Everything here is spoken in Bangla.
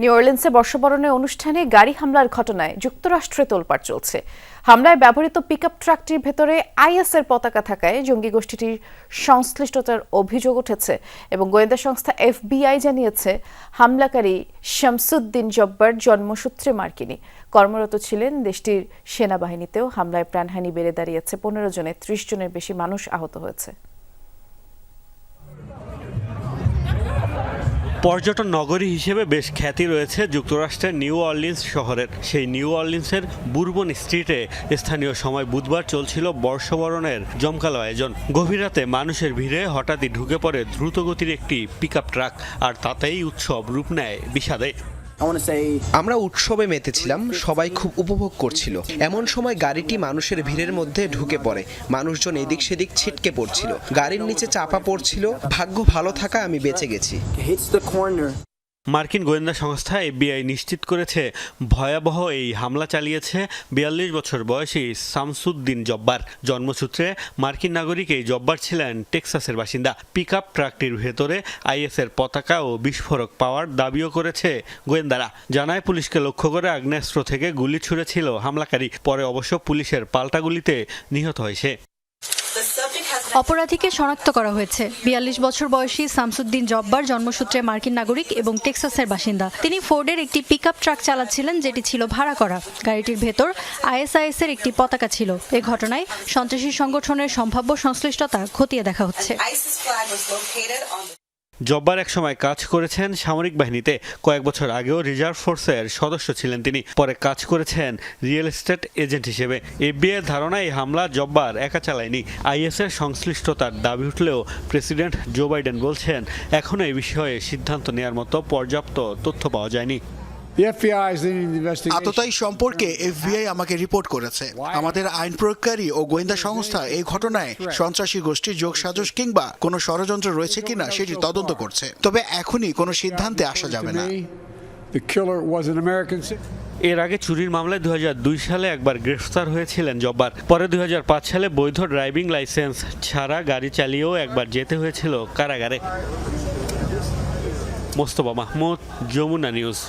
নিউ অর্লিন্সে বর্ষবরণের অনুষ্ঠানে গাড়ি হামলার ঘটনায় যুক্তরাষ্ট্রে তোলপাড় চলছে। হামলায় ব্যবহৃত পিকআপ ট্রাকটির ভেতরে আইএসের পতাকা থাকায় জঙ্গি গোষ্ঠীটির সংশ্লিষ্টতার অভিযোগ উঠেছে এবং গোয়েন্দা সংস্থা এফবিআই জানিয়েছে, হামলাকারী শামসুদ্দিন জব্বার জন্মসূত্রে মার্কিনী। কর্মরত ছিলেন দেশটির সেনাবাহিনীতেও হামলায় প্রাণহানি বেড়ে দাঁড়িয়েছে। পনেরো জনে ত্রিশ জনের বেশি মানুষ আহত হয়েছে। পর্যটন নগরী হিসেবে বেশ খ্যাতি রয়েছে যুক্তরাষ্ট্রের নিউ অর্লিন্স শহরের। সেই নিউ অর্লিন্সের বুরবন স্ট্রিটে স্থানীয় সময় বুধবার চলছিল বর্ষবরণের জমকালো আয়োজন। গভীর রাতে মানুষের ভিড়ে হঠাৎই ঢুকে পড়ে দ্রুতগতির একটি পিকআপ ট্রাক আর তাতেই উৎসব রূপ নেয় বিষাদে। আমরা উৎসবে মেতেছিলাম সবাই খুব উপভোগ করছিল। এমন সময় গাড়িটি মানুষের ভিড়ের মধ্যে ঢুকে পড়ে। মানুষজন এদিক সেদিক ছিটকে পড়ছিল। গাড়ির নিচে চাপা পড়ছিল। ভাগ্য ভালো থাকা আমি বেঁচে গেছি। মার্কিন গোয়েন্দা সংস্থা এফবিআই নিশ্চিত করেছে, ভয়াবহ এই হামলা চালিয়েছে বিয়াল্লিশ বছর বয়সী শামসুদ্দিন জব্বার। জন্মসূত্রে মার্কিন নাগরিক এই জব্বার ছিলেন টেক্সাসের বাসিন্দা। পিক আপ ট্রাকটির ভেতরে আইএসের পতাকা ও বিস্ফোরক পাওয়ার দাবিও করেছে গোয়েন্দারা। জানায়, পুলিশকে লক্ষ্য করে আগ্নেয়াস্ত্র থেকে গুলি ছুড়েছিল হামলাকারী। পরে অবশ্য পুলিশের পাল্টা গুলিতে নিহত হয়েছে অপরাধীকে শনাক্ত করা হয়েছে। বিয়াল্লিশ বছর বয়সী শামসুদ্দিন জব্বার জন্মসূত্রে মার্কিন নাগরিক এবং টেক্সাসের বাসিন্দা। তিনি ফোর্ডের একটি পিক ট্রাক চালাচ্ছিলেন যেটি ছিল ভাড়া করা। গাড়িটির ভেতর আইএসআইএস এর একটি পতাকা ছিল। এ ঘটনায় সন্ত্রাসী সংগঠনের সম্ভাব্য সংশ্লিষ্টতা খতিয়ে দেখা হচ্ছে। জব্বার একসময় কাজ করেছেন সামরিক বাহিনীতে। কয়েক বছর আগেও রিজার্ভ ফোর্সের সদস্য ছিলেন তিনি। পরে কাজ করেছেন রিয়েল এস্টেট এজেন্ট হিসেবে। এফবিআই ধারণা এই হামলা জব্বার একা চালায়নি। আইএসের সংশ্লিষ্টতার দাবি উঠলেও প্রেসিডেন্ট জো বাইডেন বলছেন এখনও এই বিষয়ে সিদ্ধান্ত নেওয়ার মতো পর্যাপ্ত তথ্য পাওয়া যায়নি। Leading the সম্পর্কে এফবিআই আমাকে রিপোর্ট করেছে। আমাদের আইন প্রয়োগকারী ও গোয়েন্দা সংস্থা এই ঘটনায় সন্ত্রাসী গোষ্ঠীর যোগসাজশ কিংবা কোনো ষড়যন্ত্র রয়েছে কিনা সেটি তদন্ত করছে। তবে এখনই কোনো সিদ্ধান্তে আসা যাবে না. এর আগে চুরির মামলায় দু দুই সালে একবার গ্রেফতার হয়েছিলেন জব্বার। পরে দুই হাজার পাঁচ সালে বৈধ ড্রাইভিং লাইসেন্স ছাড়া গাড়ি চালিয়েও একবার যেতে হয়েছিল কারাগারে। মোস্তফা মাহমুদ যমুনা নিউজ।